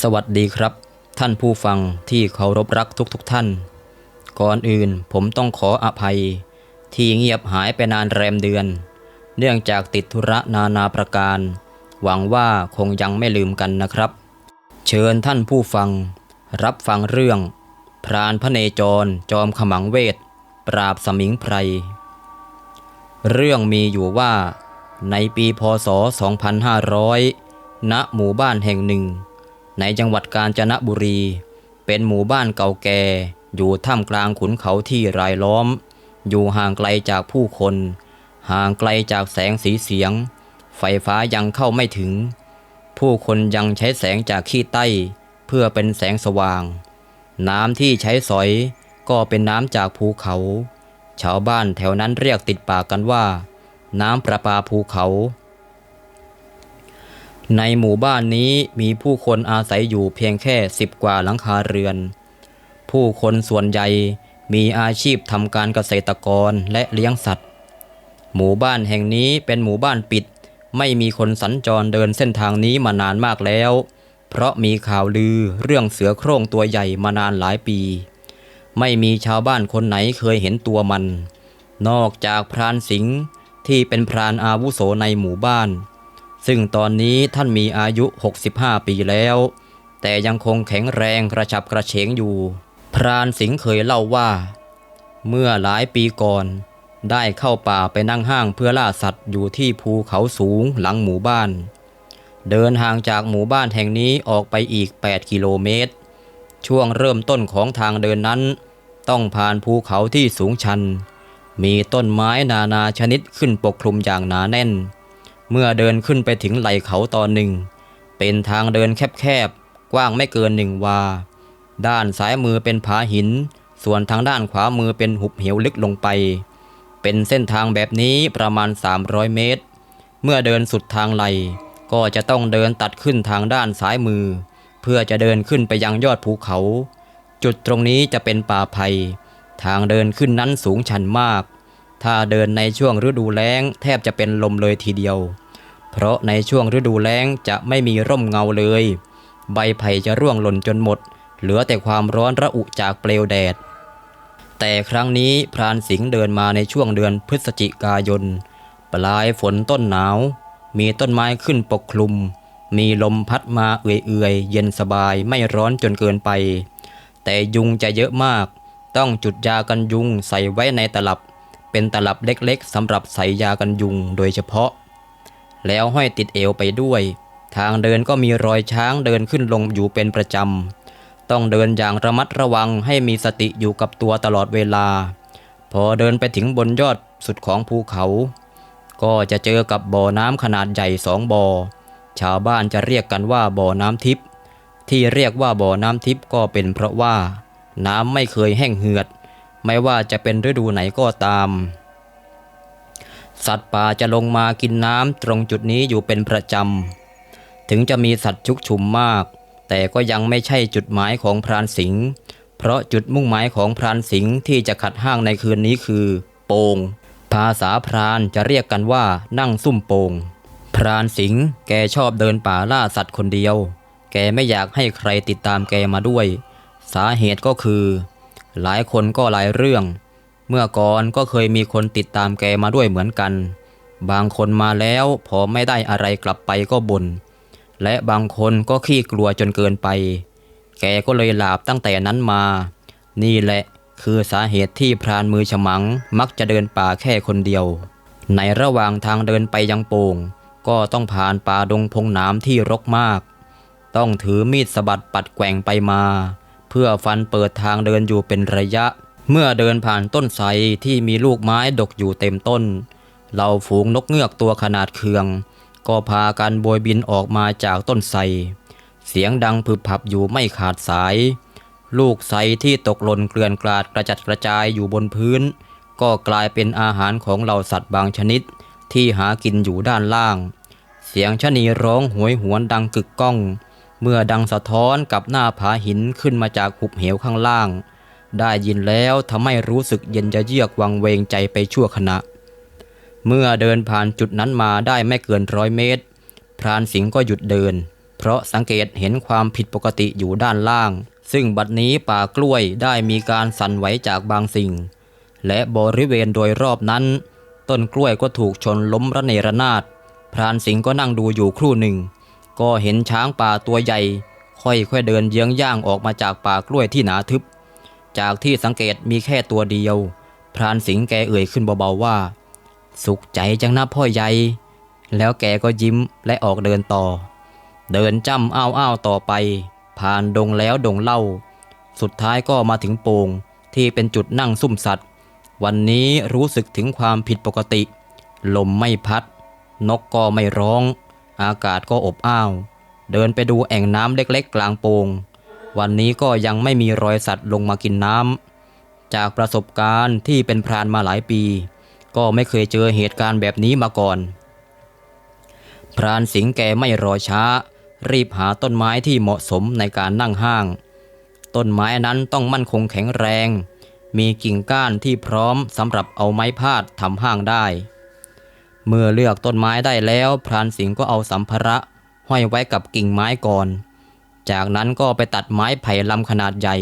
สวัสดีครับ ท่านผู้ฟังที่เคารพรักทุกๆทท่าน ก่อนอื่นผมต้องขออภัย ที่เงียบหายไปนานแรมเดือน เนื่องจากติดธุระนานาประการ หวังว่าคงยังไม่ลืมกันนะครับ เชิญท่านผู้ฟัง รับฟังเรื่อง พรานพระเนจรจอมขมังเวท ปราบสมิงไพร เรื่องมีอยู่ว่า ในปีพศ 2500 ณหมู่บ้านแห่งหนึ่ง ในจังหวัดกาญจนบุรี เป็นหมู่บ้านเก่าแก่อยู่ท่ามกลางขุนเขาที่รายล้อม อยู่ห่างไกลจากผู้คน ห่างไกลจากแสงสีเสียง ไฟฟ้ายังเข้าไม่ถึง ผู้คนยังใช้แสงจากขี้ใต้ เพื่อเป็นแสงสว่าง น้ำที่ใช้สอยก็เป็นน้ำจากภูเขา ชาวบ้านแถวนั้นเรียกติดปากกันว่า น้ำประปาภูเขา ในหมู่บ้านนี้มีผู้คนอาศัยอยู่เพียงแค่สิบกว่าหลังคาเรือน ผู้คนส่วนใหญ่มีอาชีพทำการเกษตรกรและเลี้ยงสัตว์ หมู่บ้านแห่งนี้เป็นหมู่บ้านปิด ไม่มีคนสัญจรเดินเส้นทางนี้มานานมากแล้ว เพราะมีข่าวลือเรื่องเสือโคร่งตัวใหญ่มานานหลายปี ไม่มีชาวบ้านคนไหนเคยเห็นตัวมัน นอกจากพรานสิงห์ที่เป็นพรานอาวุโสในหมู่บ้าน ซึ่งตอนนี้ท่านมีอายุ 65 ปีแล้ว แต่ยังคงแข็งแรงกระฉับกระเฉงอยู่ พรานสิงห์เคยเล่าว่า เมื่อหลายปีก่อน ได้เข้าป่าไปนั่งห้างเพื่อล่าสัตว์อยู่ที่ภูเขาสูงหลังหมู่บ้าน เดินห่างจากหมู่บ้านแห่งนี้ออกไปอีก 8 กิโลเมตร ช่วงเริ่มต้นของทางเดินนั้น ต้องผ่านภูเขาที่สูงชัน มีต้นไม้นานาชนิดขึ้นปกคลุมอย่างหนาแน่น เมื่อเดินขึ้นไปถึงไหล่เขาตอนหนึ่ง เป็นทางเดินแคบๆ กว้างไม่เกินหนึ่งวา ด้านซ้ายมือเป็นผาหิน ส่วนทางด้านขวามือเป็นหุบเหวลึกลงไป เป็นเส้นทางแบบนี้ประมาณ 300 เมตร เมื่อเดินสุดทางไหลก็จะต้องเดินตัดขึ้นทางด้านซ้ายมือ เพื่อจะเดินขึ้นไปยังยอดภูเขา จุดตรงนี้จะเป็นป่าไผ่ทางเดินขึ้นนั้นสูงชันมาก ถ้าเดินในช่วงฤดูแล้งแทบจะเป็นลมเลยทีเดียว เพราะในช่วงฤดูแล้งจะไม่มีร่มเงาเลย ใบไผ่จะร่วงหล่นจนหมด เหลือแต่ความร้อนระอุจากเปลวแดด แต่ครั้งนี้พรานสิงห์เดินมาในช่วงเดือนพฤศจิกายน ปลายฝนต้นหนาว มีต้นไม้ขึ้นปกคลุม มีลมพัดมาเอื่อยๆ เย็นสบายไม่ร้อนจนเกินไป แต่ยุงจะเยอะมาก ต้องจุดยากันยุงใส่ไว้ในตลับ เป็นตลับเล็กๆสำหรับใส่ยากันยุงโดยเฉพาะ แล้วห้อยติดเอวไปด้วย ทางเดินก็มีรอยช้างเดินขึ้นลงอยู่เป็นประจำ ต้องเดินอย่างระมัดระวังให้มีสติอยู่กับตัวตลอดเวลา พอเดินไปถึงบนยอดสุดของภูเขา ก็จะเจอกับบ่อน้ำขนาดใหญ่สองบ่อ ชาวบ้านจะเรียกกันว่าบ่อน้ำทิพย์ที่เรียกว่าบ่อน้ำทิพย์ก็เป็นเพราะว่า น้ำไม่เคยแห้งเหือด ไม่ว่าจะเป็นฤดูไหนก็ตาม สัตว์ป่าจะลงมากินน้ำตรงจุดนี้อยู่เป็นประจำ ถึงจะมีสัตว์ชุกชุมมาก แต่ก็ยังไม่ใช่จุดหมายของพรานสิงห์เพราะจุดมุ่งหมายของพรานสิงห์ที่จะขัดห้างในคืนนี้คือ โปงภาษาพรานจะเรียกกันว่านั่งซุ่มโปงพรานสิงห์แกชอบเดินป่าล่าสัตว์คนเดียว แกไม่อยากให้ใครติดตามแกมาด้วย สาเหตุก็คือ หลายคนก็หลายเรื่อง เมื่อก่อนก็เคยมีคนติดตามแกมาด้วยเหมือนกัน บางคนมาแล้วพอไม่ได้อะไรกลับไปก็บน่นและบางคนก็ขี้กลัวจนเกินไป แกก็เลยหลาบตั้งแต่นั้นมา นี่แหละคือสาเหตุที่พรานมือฉมังมักจะเดินป่าแค่คนเดียว ในระหว่างทางเดินไปยังโป่ง ก็ต้องผ่านป่าดงพงหนามที่รกมาก ต้องถือมีดสะบัดปัดแกว่งไปมา เพื่อฟันเปิดทางเดินอยู่เป็นระยะ เมื่อเดินผ่านต้นไทรที่มีลูกไม้ดกอยู่เต็มต้นเหล่าฝูงนกเงือกตัวขนาดเคือง ก็พากันโบยบินออกมาจากต้นไทรเสียงดังผึบผับอยู่ไม่ขาดสาย ลูกไทรที่ตกหล่นเกลื่อนกลาดกระจัดกระจายอยู่บนพื้น ก็กลายเป็นอาหารของเหล่าสัตว์บางชนิดที่หากินอยู่ด้านล่าง เสียงชะนีร้องหวยหวนดังกึกก้อง เมื่อดังสะท้อนกับหน้าผาหินขึ้นมาจากหุบเหวข้างล่าง ได้ยินแล้วทำให้รู้สึกเย็นจะเยือกวังเวงใจไปชั่วขณะ เมื่อเดินผ่านจุดนั้นมาได้ไม่เกินร้อยเมตร พรานสิงห์ก็หยุดเดิน เพราะสังเกตเห็นความผิดปกติอยู่ด้านล่าง ซึ่งบัดนี้ป่ากล้วยได้มีการสั่นไหวจากบางสิ่ง และบริเวณโดยรอบนั้น ต้นกล้วยก็ถูกชนล้มระเนระนาด พรานสิงห์ก็นั่งดูอยู่ครู่หนึ่ง ก็เห็นช้างป่าตัวใหญ่ ค่อยๆเดินเยื้องย่างออกมาจากป่ากล้วยที่หนาทึบ จากที่สังเกตมีแค่ตัวเดียว พรานสิงห์แกเอ่ยขึ้นเบาๆว่า สุขใจจังนะพ่อใหญ่ แล้วแกก็ยิ้มและออกเดินต่อ เดินจ้ำอ้าวอ้าวๆต่อไป ผ่านดงแล้วดงเล่า สุดท้ายก็มาถึงโป่งที่เป็นจุดนั่งซุ่มสัตว์ วันนี้รู้สึกถึงความผิดปกติ ลมไม่พัด นกก็ไม่ร้อง อากาศก็อบอ้าว เดินไปดูแอ่งน้ำเล็กๆ กลางโป่งวันนี้ก็ยังไม่มีรอยสัตว์ลงมากินน้ำจากประสบการณ์ที่เป็นพรานมาหลายปี ก็ไม่เคยเจอเหตุการณ์แบบนี้มาก่อน พรานสิงแกไม่รอช้า รีบหาต้นไม้ที่เหมาะสมในการนั่งห้าง ต้นไม้นั้นต้องมั่นคงแข็งแรง มีกิ่งก้านที่พร้อมสำหรับเอาไม้พาดทำห้างได้ เมื่อเลือกต้นไม้ได้แล้วพรานสิงห์ก็เอาสัมภาระห้อยไว้กับกิ่งไม้ก่อน จากนั้นก็ไปตัดไม้ไผ่ลำขนาดใหญ่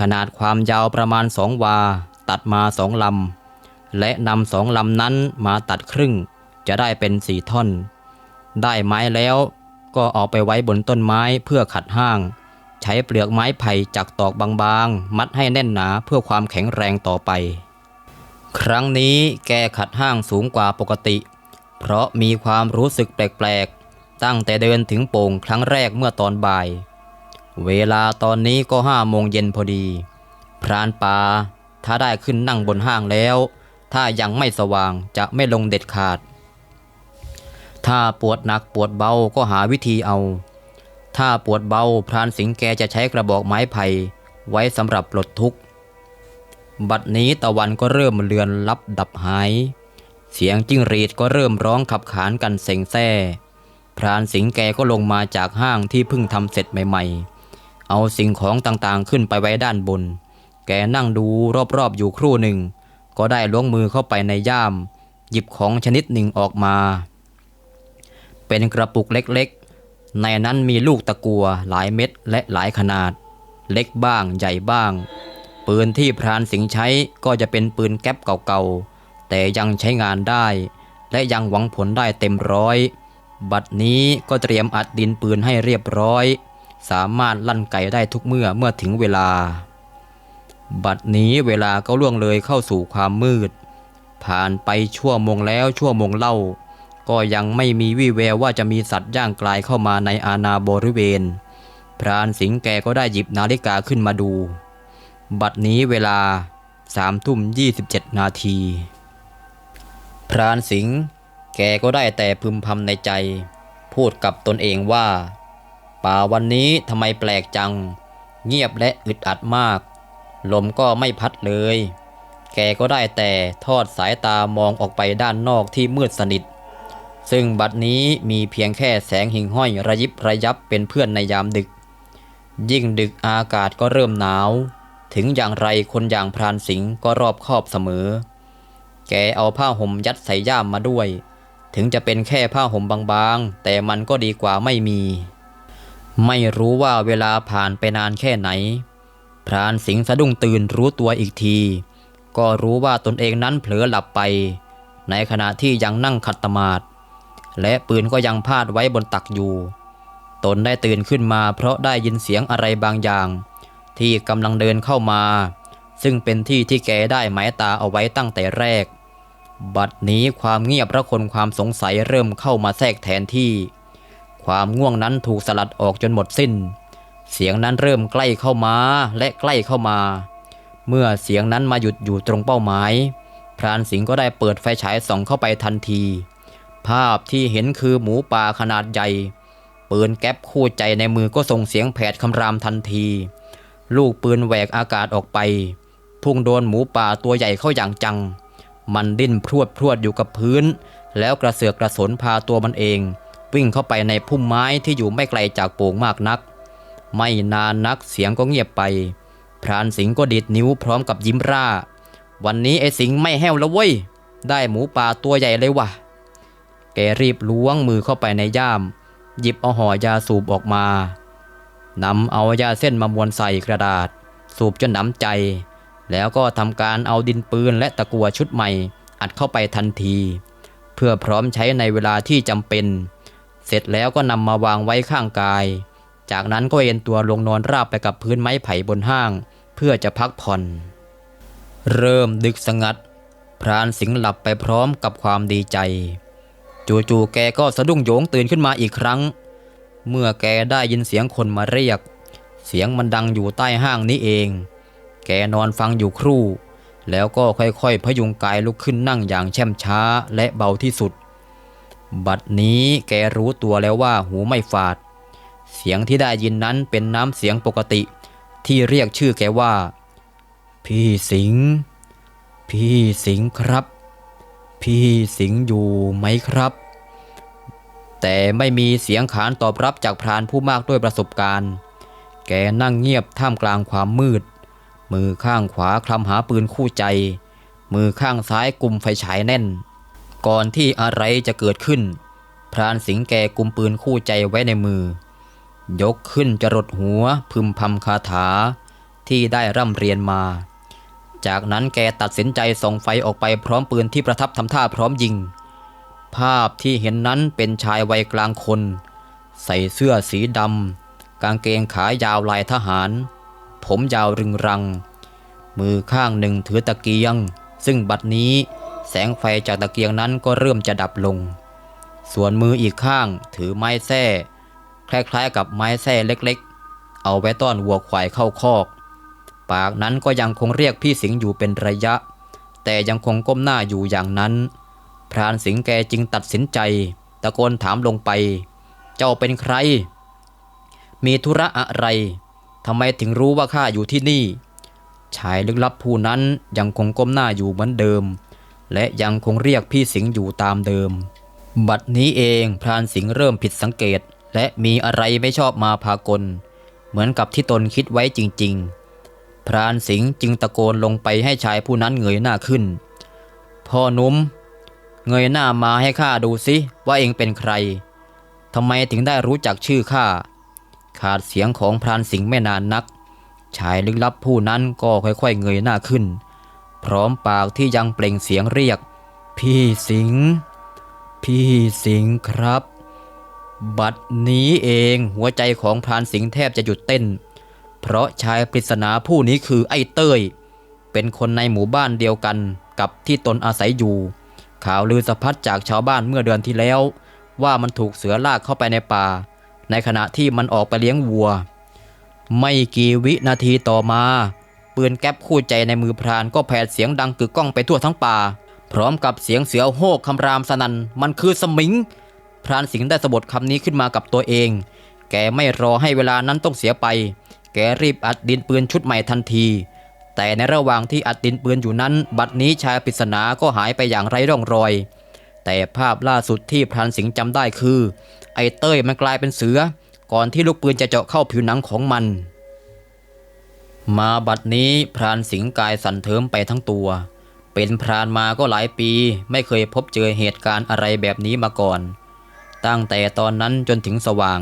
ขนาดความยาวประมาณสองวา ตัดมาสองลำ และนำสองลำนั้นมาตัดครึ่ง จะได้เป็นสี่ท่อน ได้ไม้แล้วก็เอาไปไว้บนต้นไม้เพื่อขัดห้าง ใช้เปลือกไม้ไผ่จักตอกบางๆ มัดให้แน่นหนาเพื่อความแข็งแรงต่อไป ครั้งนี้แกขัดห้างสูงกว่าปกติ เพราะมีความรู้สึกแปลกๆ ตั้งแต่เดินถึงโป่งครั้งแรกเมื่อตอนบ่าย เวลาตอนนี้ก็ห้าโมงเย็นพอดี พรานป่าถ้าได้ขึ้นนั่งบนห้างแล้ว ถ้ายังไม่สว่างจะไม่ลงเด็ดขาด ถ้าปวดหนักปวดเบาก็หาวิธีเอา ถ้าปวดเบาพรานสิงแกจะใช้กระบอกไม้ไผ่ไว้สำหรับปลดทุกข์ บัดนี้ตะวันก็เริ่มเลือนลับดับหาย เสียงจิ้งหรีดก็เริ่มร้องขับขานกันเซ็งแซ่พรานสิงแกก็ลงมาจากห้างที่เพิ่งทำเสร็จใหม่ๆ เอาสิ่งของต่างๆขึ้นไปไว้ด้านบน แกนั่งดูรอบๆอยู่ครู่หนึ่ง ก็ได้ล้วงมือเข้าไปในย่าม หยิบของชนิดหนึ่งออกมา เป็นกระปุกเล็กๆ ในนั้นมีลูกตะกัวหลายเม็ดและหลายขนาด เล็กบ้างใหญ่บ้าง ปืนที่พรานสิงห์ใช้ก็จะเป็นปืนแก๊ปเก่าๆ แต่ยังใช้งานได้ และยังหวังผลได้เต็มร้อย บัดนี้ก็เตรียมอัดดินปืนให้เรียบร้อย สามารถลั่นไกได้ทุกเมื่อเมื่อถึงเวลา บัดนี้เวลาก็ล่วงเลยเข้าสู่ความมืด ผ่านไปชั่วโมงแล้วชั่วโมงเล่า ก็ยังไม่มีวี่แววว่าจะมีสัตว์ย่างกลายเข้ามาในอาณาบริเวณ พรานสิงแกก็ได้หยิบนาฬิกาขึ้นมาดู บัดนี้เวลาสามทุ่มยี่สิบเจ็ดนาที พรานสิงห์แกก็ได้แต่พึมพำในใจ พูดกับตนเองว่า ป่าวันนี้ทำไมแปลกจัง เงียบและอึดอัดมาก ลมก็ไม่พัดเลย แกก็ได้แต่ทอดสายตามองออกไปด้านนอกที่มืดสนิท ซึ่งบัดนี้มีเพียงแค่แสงหิ่งห้อยระยิบระยับเป็นเพื่อนในยามดึก ยิ่งดึกอากาศก็เริ่มหนาว ถึงอย่างไรคนอย่างพรานสิงห์ก็รอบคอบเสมอ แกเอาผ้าห่มยัดใส่ย่ามมาด้วย ถึงจะเป็นแค่ผ้าห่มบางๆ แต่มันก็ดีกว่าไม่มี ไม่รู้ว่าเวลาผ่านไปนานแค่ไหน พรานสิงห์สะดุ้งตื่นรู้ตัวอีกที ก็รู้ว่าตนเองนั้นเผลอหลับไป ในขณะที่ยังนั่งขัดตมาดและปืนก็ยังพาดไว้บนตักอยู่ ตนได้ตื่นขึ้นมาเพราะได้ยินเสียงอะไรบางอย่าง ที่กำลังเดินเข้ามา ซึ่งเป็นที่ที่แกได้หมายตาเอาไว้ตั้งแต่แรก บัดนี้ความเงียบระคนความสงสัยเริ่มเข้ามาแทรกแทนที่ ความง่วงนั้นถูกสลัดออกจนหมดสิ้น เสียงนั้นเริ่มใกล้เข้ามาและใกล้เข้ามา เมื่อเสียงนั้นมาหยุดอยู่ตรงเป้าหมาย พรานสิงห์ก็ได้เปิดไฟฉายส่องเข้าไปทันที ภาพที่เห็นคือหมูป่าขนาดใหญ่ปืนแก๊ปคู่ใจในมือก็ส่งเสียงแผดคำรามทันที ลูกปืนแหวกอากาศออกไป พุ่งโดนหมูป่าตัวใหญ่เข้าอย่างจัง มันดิ้นพรวดพรวดอยู่กับพื้น แล้วกระเสือกกระสนพาตัวมันเอง วิ่งเข้าไปในพุ่มไม้ที่อยู่ไม่ไกลจากโป่งมากนัก ไม่นานนักเสียงก็เงียบไป พรานสิงห์ก็ดีดนิ้วพร้อมกับยิ้มร่า วันนี้ไอ้สิงห์ไม่แห้วแล้วเว้ย ได้หมูป่าตัวใหญ่เลยว่ะ แกรีบล้วงมือเข้าไปในย่าม หยิบเอาห่อยาสูบออกมา นำเอายาเส้นมามวนใส่กระดาษ สูบจนหนำใจ แล้วก็ทำการเอาดินปืนและตะกัวชุดใหม่ อัดเข้าไปทันที เพื่อพร้อมใช้ในเวลาที่จำเป็น เสร็จแล้วก็นำมาวางไว้ข้างกาย จากนั้นก็เอนตัวลงนอนราบไปกับพื้นไม้ไผ่บนห้าง เพื่อจะพักผ่อน เริ่มดึกสงัด พรานสิงห์หลับไปพร้อมกับความดีใจ จู่ๆแกก็สะดุ้งโยงตื่นขึ้นมาอีกครั้ง เมื่อแกได้ยินเสียงคนมาเรียก เสียงมันดังอยู่ใต้ห้างนี้เอง แกนอนฟังอยู่ครู่ แล้วก็ค่อยๆพยุงกายลุกขึ้นนั่งอย่างแช่มช้าและเบาที่สุด บัดนี้แกรู้ตัวแล้วว่าหูไม่ฝาด เสียงที่ได้ยินนั้นเป็นน้ำเสียงปกติ ที่เรียกชื่อแกว่า พี่สิง พี่สิงครับ พี่สิงอยู่ไหมครับ แต่ไม่มีเสียงขานตอบรับจากพรานผู้มากด้วยประสบการณ์ แกนั่งเงียบท่ามกลางความมืด มือข้างขวาคลำหาปืนคู่ใจ มือข้างซ้ายกุมไฟฉายแน่น ก่อนที่อะไรจะเกิดขึ้น พรานสิงแกกุมปืนคู่ใจไว้ในมือ ยกขึ้นจรดหัวพึมพำคาถาที่ได้ร่ำเรียนมา จากนั้นแกตัดสินใจส่องไฟออกไปพร้อมปืนที่ประทับทำท่าพร้อมยิง ภาพที่เห็นนั้นเป็นชายวัยกลางคน ใส่เสื้อสีดำกางเกงขายาวลายทหาร ผมยาวรึงรัง มือข้างหนึ่งถือตะเกียง ซึ่งบัดนี้แสงไฟจากตะเกียงนั้นก็เริ่มจะดับลง ส่วนมืออีกข้างถือไม้แส้คล้ายๆกับไม้แส้เล็กๆ เอาไว้ต้อนวัวควายเข้าคอก ปากนั้นก็ยังคงเรียกพี่สิงห์อยู่เป็นระยะ แต่ยังคงก้มหน้าอยู่อย่างนั้น พรานสิงแกจึงตัดสินใจ ตะโกนถามลงไป เจ้าเป็นใคร มีธุระอะไรทำไมถึงรู้ว่าข้าอยู่ที่นี่ ชายลึกลับผู้นั้นยังคงก้มหน้าอยู่เหมือนเดิม และยังคงเรียกพี่สิงห์อยู่ตามเดิม บัดนี้เองพรานสิงห์เริ่มผิดสังเกต และมีอะไรไม่ชอบมาพากล เหมือนกับที่ตนคิดไว้จริง ๆ พรานสิงห์จึงตะโกนลงไปให้ชายผู้นั้นเงยหน้าขึ้น พ่อหนุ่ม เงยหน้ามาให้ข้าดูสิว่าเองเป็นใครทำไมถึงได้รู้จักชื่อข้าขาดเสียงของพรานสิงห์ไม่นานนัก ชายลึกลับผู้นั้นก็ค่อยๆเงยหน้าขึ้น พร้อมปากที่ยังเปล่งเสียงเรียก พี่สิงห์พี่สิงห์ครับ บัดนี้เองหัวใจของพรานสิงห์แทบจะหยุดเต้น เพราะชายปริศนาผู้นี้คือไอ้เต้ย เป็นคนในหมู่บ้านเดียวกันกับที่ตนอาศัยอยู่ ข่าวลือสะพัดจากชาวบ้านเมื่อเดือนที่แล้ว ว่ามันถูกเสือลากเข้าไปในป่า ในขณะที่มันออกไปเลี้ยงวัว ไม่กี่วินาทีต่อมา ปืนแก๊ปคู่ใจในมือพรานก็แผดเสียงดังกึกก้องไปทั่วทั้งป่า พร้อมกับเสียงเสือโฮกคำรามสนันมันคือสมิง พรานสิงห์ได้สะบดคำนี้ขึ้นมากับตัวเอง แกไม่รอให้เวลานั้นต้องเสียไป แกรีบอัดดินปืนชุดใหม่ทันที แต่ในระหว่างที่อัดดินปืนอยู่นั้น บัดนี้ชายปริศนาก็หายไปอย่างไร้ร่องรอย แต่ภาพล่าสุดที่พรานสิงห์จำได้คือ ไอ้เต้ยมันกลายเป็นเสือ ก่อนที่ลูกปืนจะเจาะเข้าผิวหนังของมัน มาบัดนี้พรานสิงห์กายสั่นเทิมไปทั้งตัว เป็นพรานมาก็หลายปี ไม่เคยพบเจอเหตุการณ์อะไรแบบนี้มาก่อน ตั้งแต่ตอนนั้นจนถึงสว่าง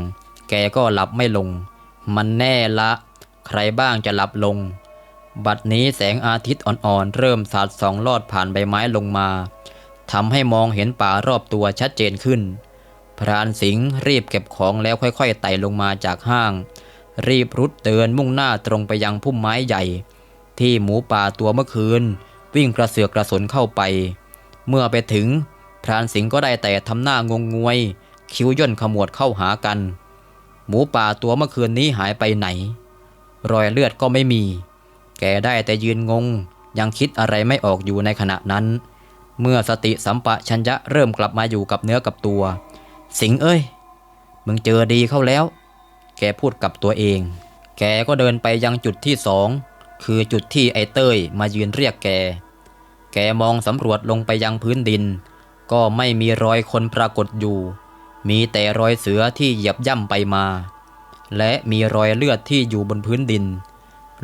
แกก็หลับไม่ลง มันแน่ละ ใครบ้างจะหลับลง บัดนี้แสงอาทิตย์อ่อนๆ เริ่มสาดส่องลอดผ่านใบไม้ลงมาทำให้มองเห็นป่ารอบตัวชัดเจนขึ้น พรานสิงห์รีบเก็บของแล้วค่อยๆไต่ลงมาจากห้าง รีบรุดเดินมุ่งหน้าตรงไปยังพุ่มไม้ใหญ่ ที่หมูป่าตัวเมื่อคืน วิ่งกระเสือกกระสนเข้าไป เมื่อไปถึง พรานสิงห์ก็ได้แต่ทำหน้างงงวย คิ้วย่นขมวดเข้าหากัน หมูป่าตัวเมื่อคืนนี้หายไปไหน รอยเลือดก็ไม่มี แกได้แต่ยืนงง ยังคิดอะไรไม่ออกอยู่ในขณะนั้น เมื่อสติสัมปะชัญญะเริ่มกลับมาอยู่กับเนื้อกับตัว สิงเอ้ย มึงเจอดีเข้าแล้ว แกพูดกับตัวเอง แกก็เดินไปยังจุดที่สองคือจุดที่ไอเต้ยมายืนเรียกแก แกมองสำรวจลงไปยังพื้นดิน ก็ไม่มีรอยคนปรากฏอยู่ มีแต่รอยเสือที่เหยียบย่ำไปมา และมีรอยเลือดที่อยู่บนพื้นดิน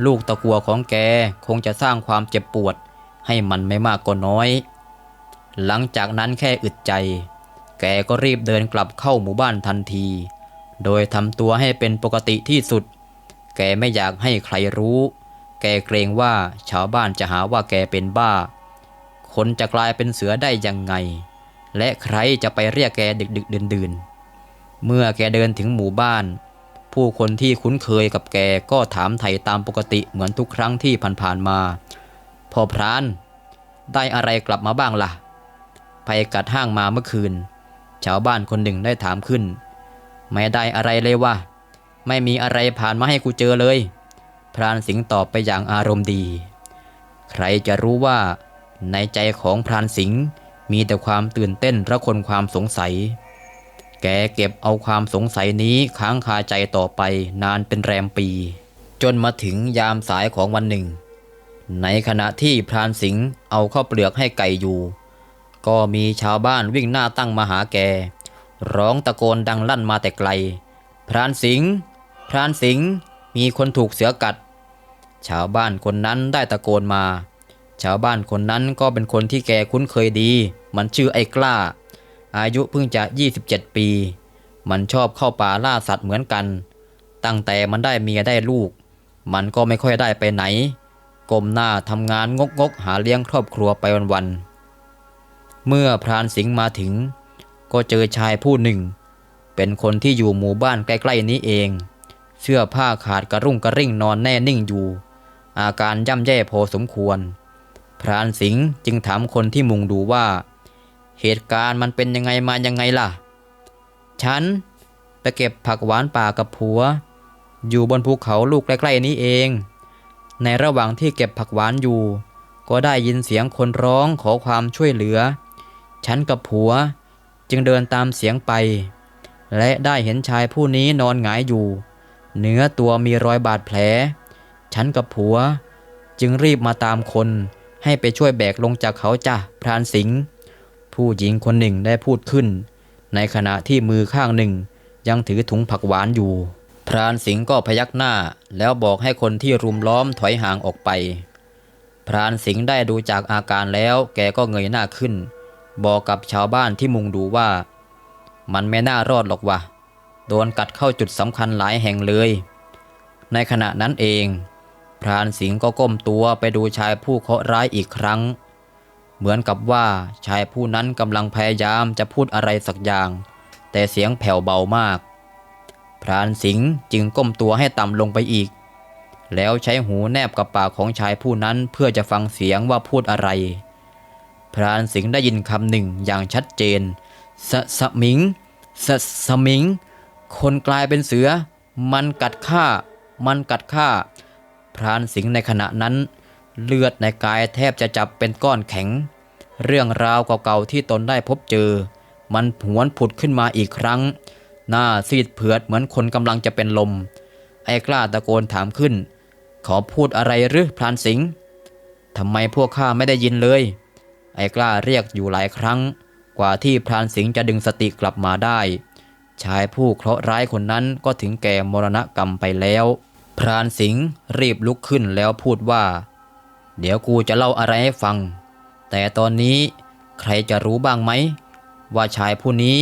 ลูกตะกัวของแกคงจะสร้างความเจ็บปวด ให้มันไม่มากก็น้อย หลังจากนั้นแค่อึดใจ แกก็รีบเดินกลับเข้าหมู่บ้านทันที โดยทำตัวให้เป็นปกติที่สุด แกไม่อยากให้ใครรู้ แกเกรงว่าชาวบ้านจะหาว่าแกเป็นบ้า คนจะกลายเป็นเสือได้ยังไง และใครจะไปเรียกแกดึกดึกดื่นดื่นๆ เมื่อแกเดินถึงหมู่บ้าน ผู้คนที่คุ้นเคยกับแกก็ถามไถ่ตามปกติเหมือนทุกครั้งที่ผ่านๆมาพอพราน ได้อะไรกลับมาบ้างล่ะไปกัดห้างมาเมื่อคืน ชาวบ้านคนหนึ่งได้ถามขึ้น ไม่ได้อะไรเลยว่ะไม่มีอะไรผ่านมาให้กูเจอเลย พรานสิงห์ตอบไปอย่างอารมณ์ดี ใครจะรู้ว่าในใจของพรานสิงห์มีแต่ความตื่นเต้นระคนความสงสัย แกเก็บเอาความสงสัยนี้ค้างคาใจต่อไปนานเป็นแรมปี จนมาถึงยามสายของวันหนึ่ง ในขณะที่พรานสิงห์เอาข้าวเปลือกให้ไก่อยู่ ก็มีชาวบ้านวิ่งหน้าตั้งมาหาแก ร้องตะโกนดังลั่นมาแต่ไกล พรานสิงห์พรานสิงห์มีคนถูกเสือกัด ชาวบ้านคนนั้นได้ตะโกนมา ชาวบ้านคนนั้นก็เป็นคนที่แกคุ้นเคยดี มันชื่อไอ้กล้า อายุเพิ่งจะ 27 ปี มันชอบเข้าป่าล่าสัตว์เหมือนกัน ตั้งแต่มันได้เมียได้ลูก มันก็ไม่ค่อยได้ไปไหนก้มหน้าทำงานงกงกหาเลี้ยงครอบครัวไปวันๆ เมื่อพรานสิงห์มาถึง ก็เจอชายผู้หนึ่ง เป็นคนที่อยู่หมู่บ้านใกล้ๆนี้เอง เสื้อผ้าขาดกระรุ่งกระริ่งนอนแน่นิ่งอยู่ อาการย่ำแย่พอสมควร พรานสิงห์จึงถามคนที่มุงดูว่า เหตุการณ์มันเป็นยังไงมายังไงล่ะ ฉันไปเก็บผักหวานป่ากับผัว อยู่บนภูเขาลูกใกล้ๆนี้เอง ในระหว่างที่เก็บผักหวานอยู่ ก็ได้ยินเสียงคนร้องขอความช่วยเหลือ ฉันกับผัวจึงเดินตามเสียงไป และได้เห็นชายผู้นี้นอนหงายอยู่ เนื้อตัวมีรอยบาดแผล ฉันกับผัว จึงรีบมาตามคน ให้ไปช่วยแบกลงจากเขาจ้ะพรานสิงห์ ผู้หญิงคนหนึ่งได้พูดขึ้น ในขณะที่มือข้างหนึ่งยังถือถุงผักหวานอยู่ พรานสิงห์ก็พยักหน้า แล้วบอกให้คนที่รุมล้อมถอยห่างออกไป พรานสิงห์ได้ดูจากอาการแล้วแกก็เงยหน้าขึ้น บอกกับชาวบ้านที่มุงดูว่า มันไม่น่ารอดหรอกวะโดนกัดเข้าจุดสำคัญหลายแห่งเลย ในขณะนั้นเอง พรานสิงห์ก็ก้มตัวไปดูชายผู้เคาะร้ายอีกครั้ง เหมือนกับว่าชายผู้นั้นกำลังพยายามจะพูดอะไรสักอย่าง แต่เสียงแผ่วเบามาก พรานสิงห์จึงก้มตัวให้ต่ำลงไปอีก แล้วใช้หูแนบกับปากของชายผู้นั้นเพื่อจะฟังเสียงว่าพูดอะไร พรานสิงห์ได้ยินคำหนึ่งอย่างชัดเจนสสมิงสสมิง คนกลายเป็นเสือ มันกัดข้ามันกัดข้าพรานสิงห์ในขณะนั้น เลือดในกายแทบจะจับเป็นก้อนแข็ง เรื่องราวเก่าๆที่ตนได้พบเจอ มันหวนผุดขึ้นมาอีกครั้ง หน้าซีดเผือดเหมือนคนกำลังจะเป็นลม ไอ้กล้าตะโกนถามขึ้น ขอพูดอะไรหรือพรานสิงห์ทำไมพวกข้าไม่ได้ยินเลย ไอ้กล้าเรียกอยู่หลายครั้ง กว่าที่พรานสิงห์จะดึงสติกลับมาได้ ชายผู้เคราะห์ร้ายคนนั้นก็ถึงแก่มรณกรรมไปแล้ว พรานสิงห์รีบลุกขึ้นแล้วพูดว่า เดี๋ยวกูจะเล่าอะไรให้ฟัง แต่ตอนนี้ใครจะรู้บ้างไหม ว่าชายผู้นี้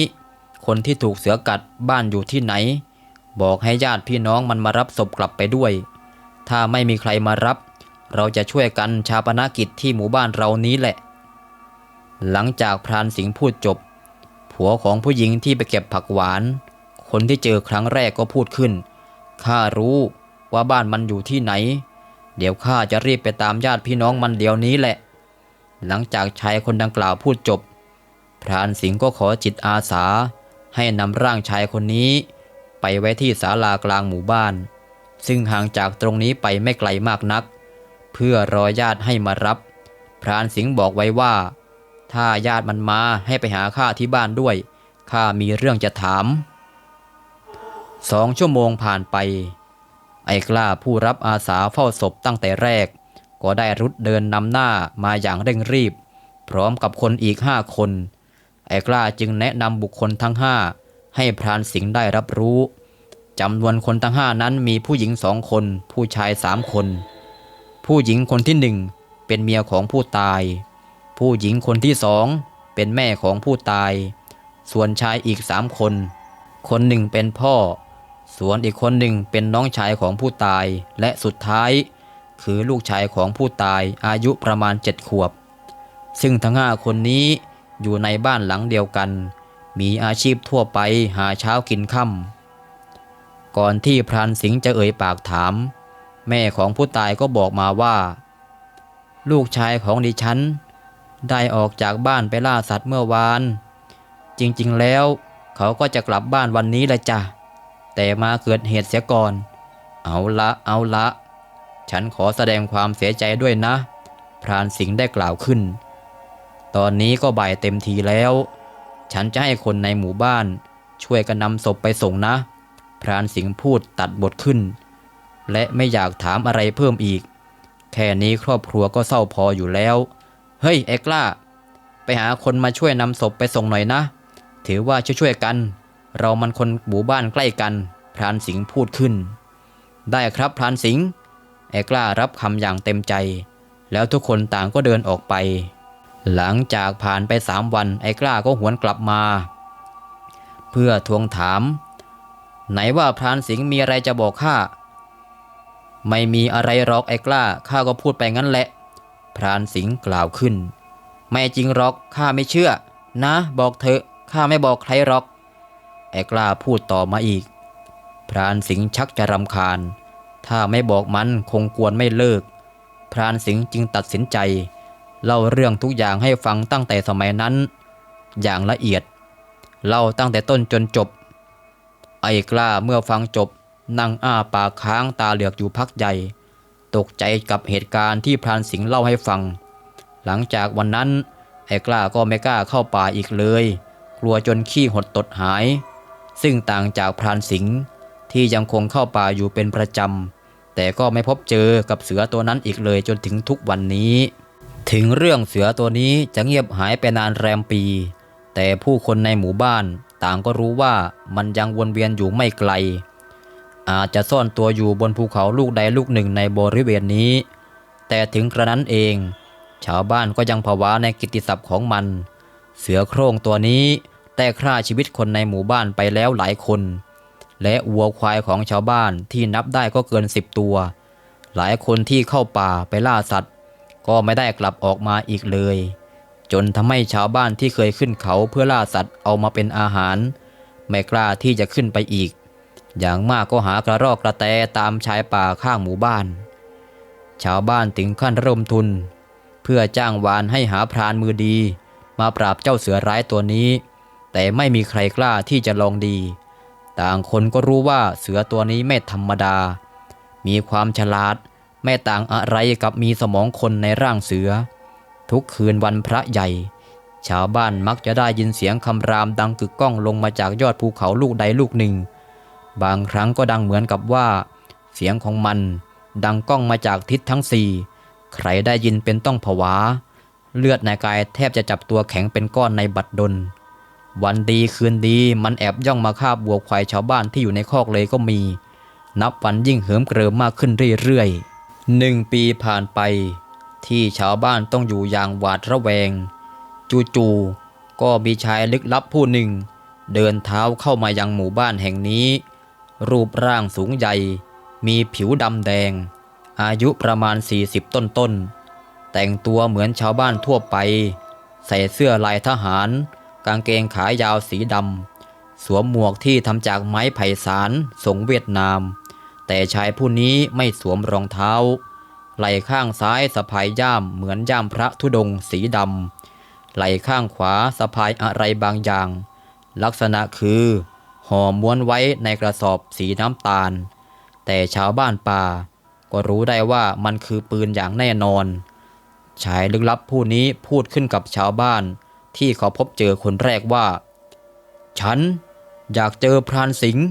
คนที่ถูกเสือกัดบ้านอยู่ที่ไหน บอกให้ญาติพี่น้องมันมารับศพกลับไปด้วย ถ้าไม่มีใครมารับ เราจะช่วยกันชาปนกิจที่หมู่บ้านเรานี้แหละ หลังจากพรานสิงห์พูดจบ ผัวของผู้หญิงที่ไปเก็บผักหวาน คนที่เจอครั้งแรกก็พูดขึ้นข้ารู้ว่าบ้านมันอยู่ที่ไหน เดี๋ยวข้าจะรีบไปตามญาติพี่น้องมันเดี๋ยวนี้แหละ หลังจากชายคนดังกล่าวพูดจบ พรานสิงห์ก็ขอจิตอาสา ให้นำร่างชายคนนี้ ไปไว้ที่ศาลากลางหมู่บ้าน ซึ่งห่างจากตรงนี้ไปไม่ไกลมากนัก เพื่อรอญาติให้มารับ พรานสิงห์บอกไว้ว่า ถ้าญาติมันมาให้ไปหาข้าที่บ้านด้วยข้ามีเรื่องจะถามสองชั่วโมงผ่านไป ไอ้กล้าผู้รับอาสาเฝ้าศพตั้งแต่แรก ก็ได้รุดเดินนำหน้ามาอย่างเร่งรีบ พร้อมกับคนอีกห้าคน ไอ้กล้าจึงแนะนำบุคคลทั้งห้าให้พรานสิงห์ได้รับรู้จำนวนคนทั้งห้านั้นมีผู้หญิงสองคน ผู้ชายสามคน ผู้หญิงคนที่หนึ่งเป็นเมียของผู้ตาย ผู้หญิงคนที่สองเป็นแม่ของผู้ตาย ส่วนชายอีกสามคน คนหนึ่งเป็นพ่อ ส่วนอีกคนหนึ่งเป็นน้องชายของผู้ตาย และสุดท้าย คือลูกชายของผู้ตายอายุประมาณเจ็ดขวบ ซึ่งทั้งห้าคนนี้อยู่ในบ้านหลังเดียวกัน มีอาชีพทั่วไปหาเช้ากินค่ำก่อนที่พรานสิงห์จะเอ่ยปากถาม แม่ของผู้ตายก็บอกมาว่า ลูกชายของดิฉัน ได้ออกจากบ้านไปล่าสัตว์เมื่อวาน จริงๆแล้ว เขาก็จะกลับบ้านวันนี้แหละจ้ะ แต่มาเกิดเหตุเสียก่อน เอาละเอาละ ฉันขอแสดงความเสียใจด้วยนะ พรานสิงห์ได้กล่าวขึ้น ตอนนี้ก็บ่ายเต็มทีแล้ว ฉันจะให้คนในหมู่บ้าน ช่วยกันนำศพไปส่งนะ พรานสิงห์พูดตัดบทขึ้น และไม่อยากถามอะไรเพิ่มอีก แค่นี้ครอบครัวก็เศร้าพออยู่แล้ว เฮ้ยเอกล่า ไปหาคนมาช่วยนำศพไปส่งหน่อยนะ ถือว่าช่วยๆกัน เรามันคนหมู่บ้านใกล้กัน พรานสิงห์พูดขึ้น ได้ครับพรานสิงห์เอกล่ารับคำอย่างเต็มใจ แล้วทุกคนต่างก็เดินออกไป หลังจากผ่านไปสามวันไอ้กล้าก็หวนกลับมา เพื่อทวงถาม ไหนว่าพรานสิงห์มีอะไรจะบอกข้าไม่มีอะไรหรอกไอ้กล้าข้าก็พูดไปงั้นแหละ พรานสิงห์กล่าวขึ้น ไม่จริงหรอกข้าไม่เชื่อ นะ บอกเถอะข้าไม่บอกใครหรอก ไอ้กล้าพูดต่อมาอีก พรานสิงห์ชักจะรำคาญ ถ้าไม่บอกมันคงกวนไม่เลิก พรานสิงห์จึงตัดสินใจ เล่าเรื่องทุกอย่างให้ฟังตั้งแต่สมัยนั้น อย่างละเอียด เล่าตั้งแต่ต้นจนจบ ไอ้กล้าเมื่อฟังจบ นั่งอ้าปากค้างตาเหลือกอยู่พักใหญ่ ตกใจกับเหตุการณ์ที่พรานสิงห์เล่าให้ฟัง หลังจากวันนั้นไอ้กล้าก็ไม่กล้าเข้าป่าอีกเลย กลัวจนขี้หดตดหาย ซึ่งต่างจากพรานสิงห์ที่ยังคงเข้าป่าอยู่เป็นประจำ แต่ก็ไม่พบเจอกับเสือตัวนั้นอีกเลยจนถึงทุกวันนี้ ถึงเรื่องเสือตัวนี้จะเงียบหายไปนานแรมปี แต่ผู้คนในหมู่บ้านต่างก็รู้ว่ามันยังวนเวียนอยู่ไม่ไกล อาจจะซ่อนตัวอยู่บนภูเขาลูกใดลูกหนึ่งในบริเวณนี้ แต่ถึงกระนั้นเอง ชาวบ้านก็ยังผวาในกิตติศัพท์ของมัน เสือโคร่งตัวนี้ ได้ฆ่าชีวิตคนในหมู่บ้านไปแล้วหลายคน และวัวควายของชาวบ้านที่นับได้ก็เกินสิบตัว หลายคนที่เข้าป่าไปล่าสัตว์ ก็ไม่ได้กลับออกมาอีกเลย จนทำให้ชาวบ้านที่เคยขึ้นเขาเพื่อล่าสัตว์เอามาเป็นอาหาร ไม่กล้าที่จะขึ้นไปอีก อย่างมากก็หากระรอกกระแตตามชายป่าข้างหมู่บ้าน ชาวบ้านถึงขั้นริ่มทุน เพื่อจ้างวานให้หาพรานมือดี มาปราบเจ้าเสือร้ายตัวนี้ แต่ไม่มีใครกล้าที่จะลองดี ต่างคนก็รู้ว่าเสือตัวนี้ไม่ธรรมดา มีความฉลาด ไม่ต่างอะไรกับมีสมองคนในร่างเสือ ทุกคืนวันพระใหญ่ ชาวบ้านมักจะได้ยินเสียงคำรามดังกึกก้องลงมาจากยอดภูเขาลูกใดลูกหนึ่ง บางครั้งก็ดังเหมือนกับว่า เสียงของมัน ดังก้องมาจากทิศทั้งสี่ใครได้ยินเป็นต้องผวา เลือดในกายแทบจะจับตัวแข็งเป็นก้อนในบัดดล วันดีคืนดีมันแอบย่องมาคาบวัวควายชาวบ้านที่อยู่ในคอกเลยก็มี นับวันยิ่งเหิมเกริมมากขึ้นเรื่อยๆหนึ่งปีผ่านไป ที่ชาวบ้านต้องอยู่อย่างหวาดระแวง จู่ๆก็มีชายลึกลับผู้หนึ่ง เดินเท้าเข้ามายังหมู่บ้านแห่งนี้ รูปร่างสูงใหญ่ มีผิวดำแดง อายุประมาณ 40 ต้นๆแต่งตัวเหมือนชาวบ้านทั่วไป ใส่เสื้อลายทหาร กางเกงขายาวสีดำ สวมหมวกที่ทำจากไม้ไผ่สารทรงเวียดนาม แต่ชายผู้นี้ไม่สวมรองเท้า ไหล่ข้างซ้ายสะพายย่ามเหมือนย่ามพระธุดงค์สีดำ ไหล่ข้างขวาสะพายอะไรบางอย่าง ลักษณะคือห่อม้วนไว้ในกระสอบสีน้ำตาล แต่ชาวบ้านป่า ก็รู้ได้ว่ามันคือปืนอย่างแน่นอน ชายลึกลับผู้นี้พูดขึ้นกับชาวบ้าน ที่เขาพบเจอคนแรกว่า ฉันอยากเจอพรานสิงห์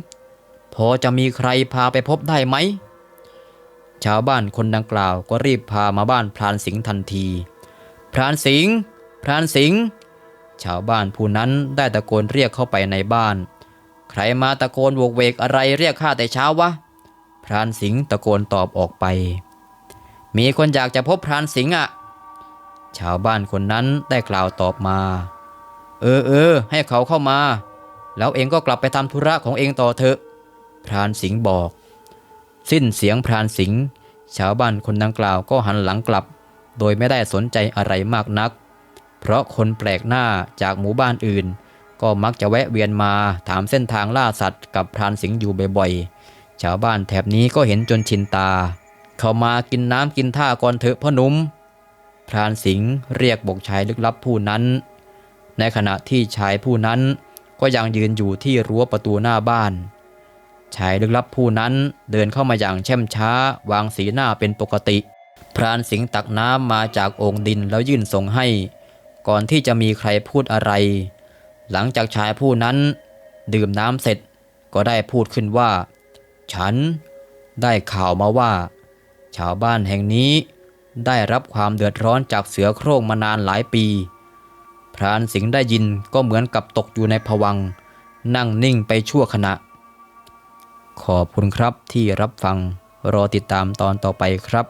พอจะมีใครพาไปพบได้ไหม ชาวบ้านคนดังกล่าวก็รีบพามาบ้านพรานสิงห์ทันที พรานสิงห์พรานสิงห์ชาวบ้านผู้นั้นได้ตะโกนเรียกเข้าไปในบ้าน ใครมาตะโกนโวกเวกอะไรเรียกข้าแต่เช้าวะ พรานสิงห์ตะโกนตอบออกไป มีคนอยากจะพบพรานสิงห์อะ ชาวบ้านคนนั้นได้กล่าวตอบมา เออเออให้เขาเข้ามา แล้วเองก็กลับไปทำธุระของเองต่อเถอะ พรานสิงห์บอก สิ้นเสียงพรานสิงห์ชาวบ้านคนดังกล่าวก็หันหลังกลับ โดยไม่ได้สนใจอะไรมากนัก เพราะคนแปลกหน้าจากหมู่บ้านอื่น ก็มักจะแวะเวียนมาถามเส้นทางล่าสัตว์กับพรานสิงห์อยู่บ่อยๆ ชาวบ้านแถบนี้ก็เห็นจนชินตา เขามากินน้ำกินท่าก่อนเถอะพ่อหนุ่ม พรานสิงห์เรียกบกชายลึกลับผู้นั้น ในขณะที่ชายผู้นั้นก็ยังยืนอยู่ที่รั้วประตูหน้าบ้าน ชายลึกลับผู้นั้นเดินเข้ามาอย่างแช่มช้าวางสีหน้าเป็นปกติ พรานสิงห์ตักน้ำมาจากโอ่งดินแล้วยื่นส่งให้ ก่อนที่จะมีใครพูดอะไร หลังจากชายผู้นั้น ดื่มน้ำเสร็จก็ได้พูดขึ้นว่า ฉันได้ข่าวมาว่า ชาวบ้านแห่งนี้ ได้รับความเดือดร้อนจากเสือโคร่งมานานหลายปี พรานสิงห์ได้ยินก็เหมือนกับตกอยู่ในผวัง นั่งนิ่งไปชั่วขณะ ขอบคุณครับที่รับฟังรอติดตามตอนต่อไปครับ